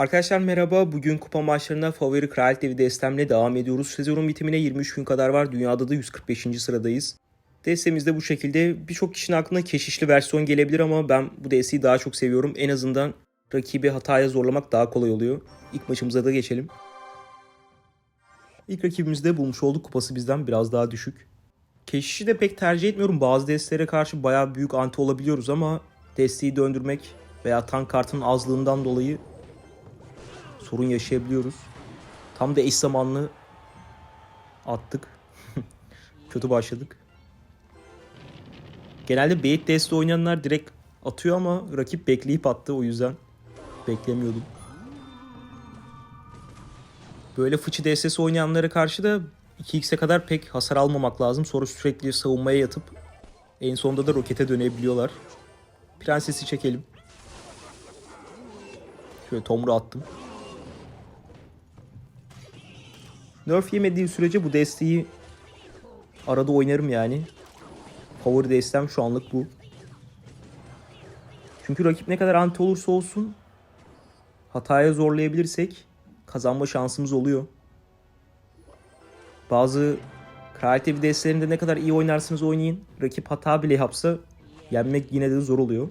Arkadaşlar merhaba. Bugün kupa maçlarına favori Kraliyet Devi destemle devam ediyoruz. Sezonun bitimine 23 gün kadar var. Dünyada da 145. sıradayız. Destemizde bu şekilde birçok kişinin aklına keşişli versiyon gelebilir ama ben bu desteği daha çok seviyorum. En azından rakibi hataya zorlamak daha kolay oluyor. İlk maçımıza da geçelim. İlk rakibimizde bulmuş olduk. Kupası bizden biraz daha düşük. Keşişi de pek tercih etmiyorum. Bazı destelere karşı bayağı büyük anti olabiliyoruz ama desteği döndürmek veya tank kartının azlığından dolayı sorun yaşayabiliyoruz. Tam da eş zamanlı attık. Kötü başladık. Genelde bait deste oynayanlar direkt atıyor ama rakip bekleyip attı o yüzden beklemiyordum. Böyle fıçı destesi oynayanlara karşı da 2x'e kadar pek hasar almamak lazım. Sonra sürekli savunmaya yatıp en sonunda da rokete dönebiliyorlar. Prensesi çekelim. Şöyle tomru attım. Nerf yemediği sürece bu desteği arada oynarım yani. Favori destem şu anlık bu. Çünkü rakip ne kadar anti olursa olsun hataya zorlayabilirsek kazanma şansımız oluyor. Bazı kraliyet evi destelerinde ne kadar iyi oynarsınız oynayın. Rakip hata bile yapsa yenmek yine de zor oluyor.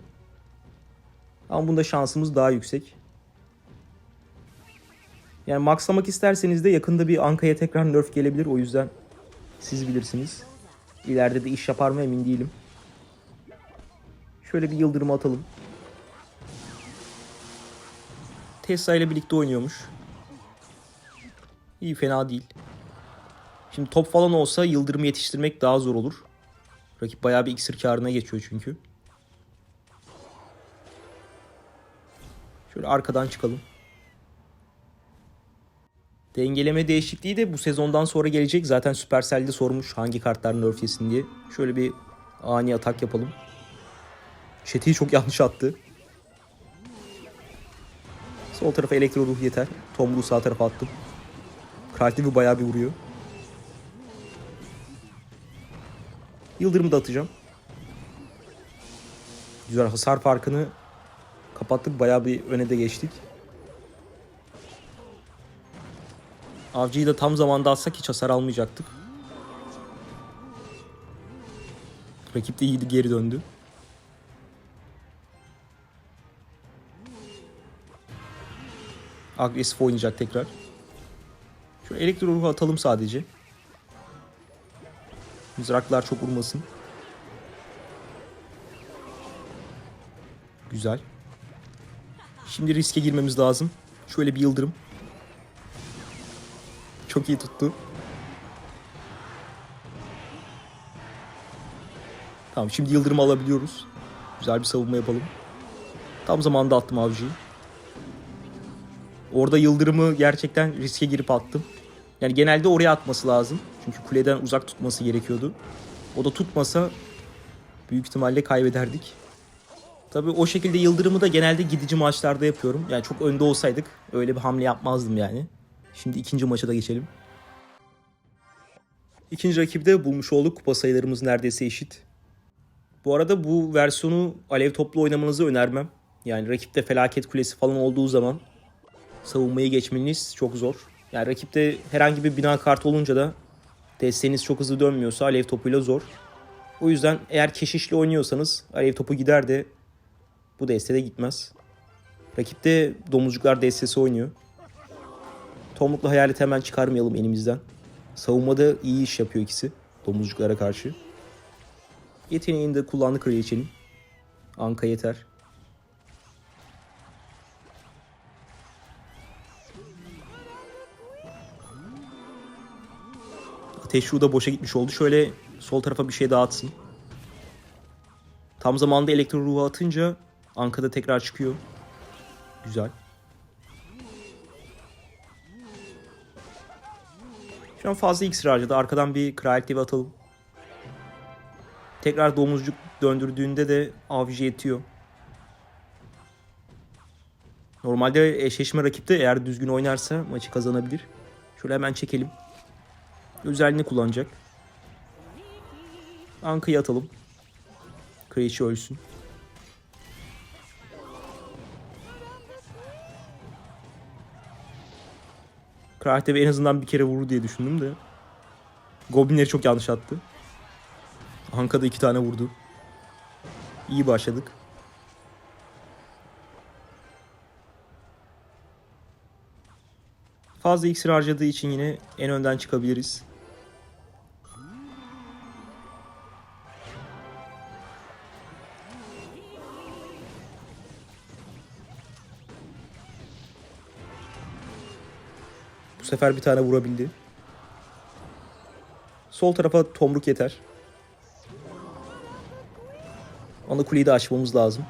Ama bunda şansımız daha yüksek. Yani maxlamak isterseniz de yakında bir Anka'ya tekrar nerf gelebilir. O yüzden siz bilirsiniz. İleride de iş yapar mı emin değilim. Şöyle bir yıldırım atalım. Tesla ile birlikte oynuyormuş. İyi fena değil. Şimdi top falan olsa yıldırımı yetiştirmek daha zor olur. Rakip bayağı bir iksir karına geçiyor çünkü. Şöyle arkadan çıkalım. Dengeleme değişikliği de bu sezondan sonra gelecek. Zaten Supercell'de sormuş hangi kartlar nerf yesin diye. Şöyle bir ani atak yapalım. Şeti'yi çok yanlış attı. Sol tarafa elektro ruh yeter. Tomruğu sağ tarafa attım. Kraliyeti bayağı bir vuruyor. Yıldırımı da atacağım. Güzel hasar farkını kapattık. Bayağı bir öne de geçtik. Avcıyı da tam zamanda atsak hiç hasar almayacaktık. Rakip de iyiydi geri döndü. Agresif oynayacak tekrar. Şu elektro ruhu atalım sadece. Mızraklar çok vurmasın. Güzel. Şimdi riske girmemiz lazım. Şöyle bir yıldırım. Çok iyi tuttu. Tamam şimdi yıldırım alabiliyoruz. Güzel bir savunma yapalım. Tam zamanında attım avcıyı. Orada yıldırımı gerçekten riske girip attım. Yani genelde oraya atması lazım. Çünkü kuleden uzak tutması gerekiyordu. O da tutmasa büyük ihtimalle kaybederdik. Tabii o şekilde yıldırımı da genelde gidici maçlarda yapıyorum. Yani çok önde olsaydık öyle bir hamle yapmazdım yani. Şimdi ikinci maça da geçelim. İkinci rakibde bulmuş olduk. Kupa sayılarımız neredeyse eşit. Bu arada bu versiyonu alev toplu oynamanızı önermem. Yani rakipte felaket kulesi falan olduğu zaman savunmayı geçmeniz çok zor. Yani rakipte herhangi bir bina kartı olunca da desteğiniz çok hızlı dönmüyorsa alev topuyla zor. O yüzden eğer keşişli oynuyorsanız alev topu gider de bu destede gitmez. Rakipte domuzcuklar destesi oynuyor. Tomrukla hayalet hemen çıkarmayalım elimizden. Savunmada iyi iş yapıyor ikisi. Domuzcuklara karşı. Yeteneğini de kullandı kraliçenin. Anka yeter. Ateş Ruhu da boşa gitmiş oldu. Şöyle sol tarafa bir şey dağıtsın. Tam zamanda elektro ruhu atınca Anka'da tekrar çıkıyor. Güzel. Şu an fazla iksir harcadı. Arkadan bir kraliyet devi atalım. Tekrar domuzcuk döndürdüğünde de avcı yetiyor. Normalde eşleşme rakipte eğer düzgün oynarsa maçı kazanabilir. Şöyle hemen çekelim. Özelliğini kullanacak. Anka'yı atalım. Kraliçe ölsün. Kraltepe en azından bir kere vurur diye düşündüm de. Goblinleri çok yanlış attı. Hanka'da iki tane vurdu. İyi başladık. Fazla iksir harcadığı için yine en önden çıkabiliriz. Sefer bir tane vurabildi. Sol tarafa tomruk yeter. Ana kuleyi de açmamız lazım.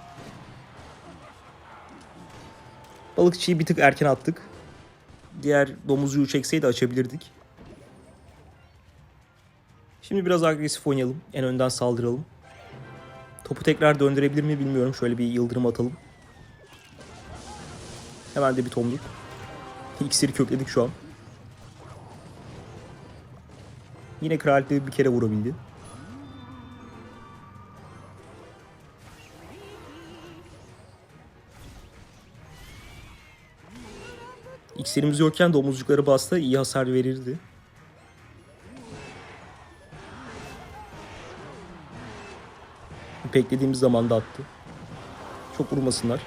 Balıkçıyı bir tık erken attık. Diğer domuzcuğu çekseydi açabilirdik. Şimdi biraz agresif oynayalım. En önden saldıralım. Topu tekrar döndürebilir mi bilmiyorum. Şöyle bir yıldırım atalım. Hemen de bir tomruk. İksiri kökledik şu an. Yine kraliçe bir kere vurabildi. İksirimiz yokken domuzcukları basta iyi hasar verirdi. Beklediğimiz zaman da attı. Çok vurmasınlar.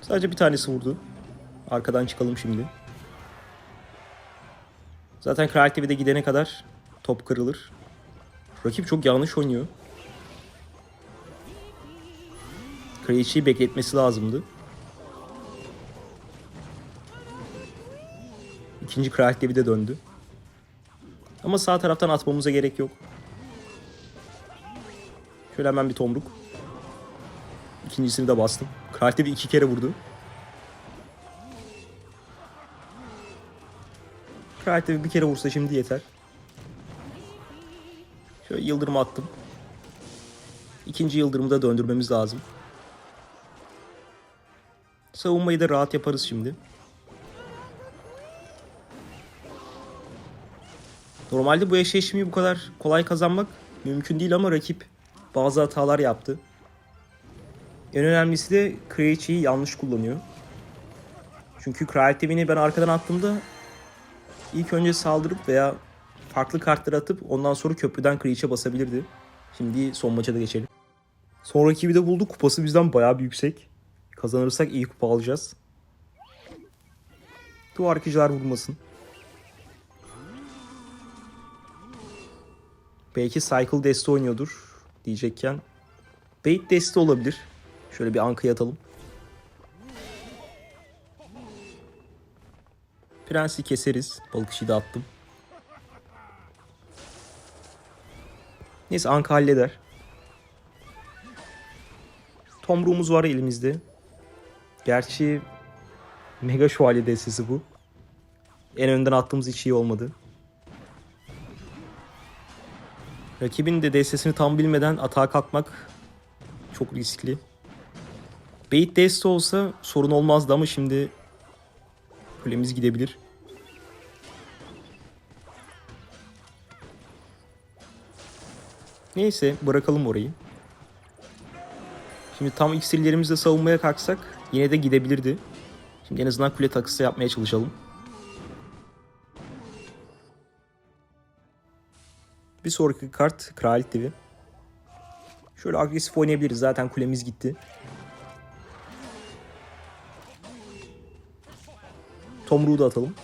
Sadece bir tanesi vurdu. Arkadan çıkalım şimdi. Zaten Kral TV'de gidene kadar top kırılır. Rakip çok yanlış oynuyor. Kraliçeyi bekletmesi lazımdı. İkinci Kral TV'de döndü. Ama sağ taraftan atmamıza gerek yok. Şöyle hemen bir tomruk. İkincisini de bastım. Kral TV iki kere vurdu. Kraliçe bir kere vursa şimdi yeter. Şöyle yıldırım attım. İkinci yıldırımı da döndürmemiz lazım. Savunmayı da rahat yaparız şimdi. Normalde bu eşleşmeyi bu kadar kolay kazanmak mümkün değil ama rakip bazı hatalar yaptı. En önemlisi de Kraliçeyi yanlış kullanıyor. Çünkü Kraliçeyi ben arkadan attığımda ilk önce saldırıp veya farklı kartları atıp ondan sonra köprüden Kreeç'e basabilirdi. Şimdi son maça da geçelim. Son rakibi de bulduk. Kupası bizden bayağı bir yüksek. Kazanırsak iyi kupa alacağız. Duvar vurmasın. Belki Cycle Deste oynuyordur diyecekken. Bait Deste olabilir. Şöyle bir ankaya atalım. Prensi keseriz. Balıkçıyı da attım. Neyse Anka halleder. Tomruğumuz var elimizde. Gerçi Mega Şövalye destesi bu. En önden attığımız hiç iyi olmadı. Rakibin de destesini tam bilmeden atağa kalkmak çok riskli. Bait deste olsa sorun olmazdı ama şimdi kulemiz gidebilir. Neyse bırakalım orayı. Şimdi tam iksirlerimizle savunmaya kalksak yine de gidebilirdi. Şimdi en azından kule takısı yapmaya çalışalım. Bir sonraki kart Kralit Divi. Şöyle agresif oynayabiliriz. Zaten kulemiz gitti. Tomruğu da atalım.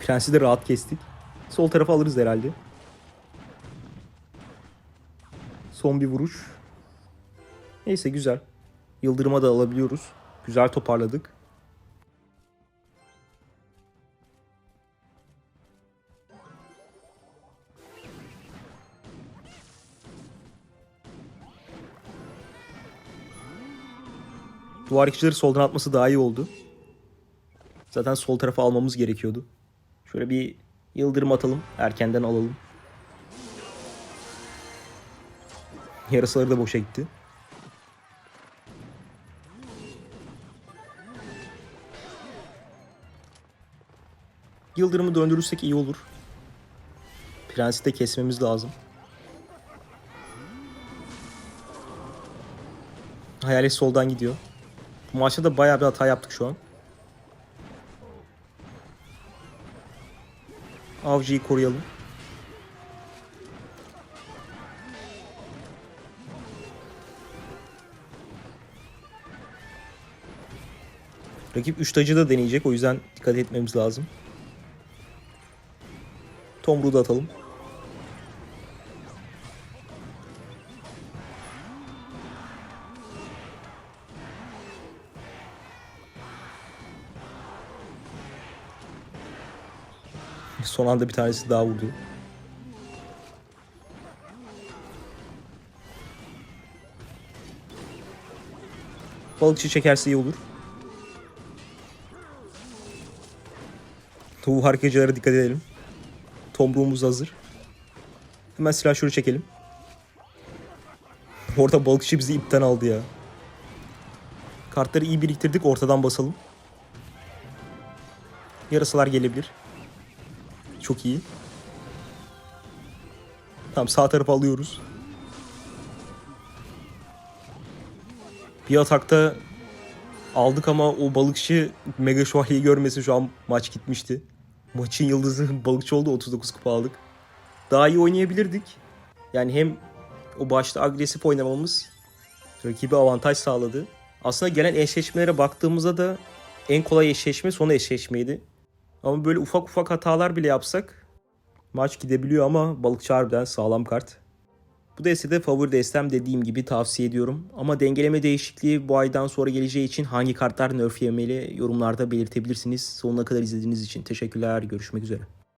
Prensi de rahat kestik. Sol tarafa alırız herhalde. Son bir vuruş. Neyse güzel. Yıldırıma da alabiliyoruz. Güzel toparladık. Duvar içleri soldan atması daha iyi oldu. Zaten sol tarafa almamız gerekiyordu. Şöyle bir yıldırım atalım. Erkenden alalım. Yarısaları da boşa gitti. Yıldırımı döndürürsek iyi olur. Prensi de kesmemiz lazım. Hayalet soldan gidiyor. Bu maçta da bayağı bir hata yaptık şu an. Avcı'yı koruyalım. Rakip 3 tacı da deneyecek. O yüzden dikkat etmemiz lazım. Tomruğu da atalım. Son anda bir tanesi daha vurdu. Balıkçı çekerse iyi olur. Tavuğu harikacılara dikkat edelim. Tomruğumuz hazır. Hemen silahşörü çekelim. Orada balıkçı bizi ipten aldı ya. Kartları iyi biriktirdik ortadan basalım. Yarasalar gelebilir. Çok iyi. Tamam sağ tarafı alıyoruz. Bir atakta aldık ama o balıkçı Mega Şövalye'yi görmesi şu an maç gitmişti. Maçın yıldızı balıkçı oldu 39 kupa aldık. Daha iyi oynayabilirdik. Yani hem o başta agresif oynamamız rakibe avantaj sağladı. Aslında gelen eşleşmelere baktığımızda da en kolay eşleşme son eşleşmeydi. Ama böyle ufak ufak hatalar bile yapsak maç gidebiliyor ama balıkçı harbiden sağlam kart. Bu destede favori destem dediğim gibi tavsiye ediyorum. Ama dengeleme değişikliği bu aydan sonra geleceği için hangi kartlar nerf yemeli yorumlarda belirtebilirsiniz. Sonuna kadar izlediğiniz için teşekkürler. Görüşmek üzere.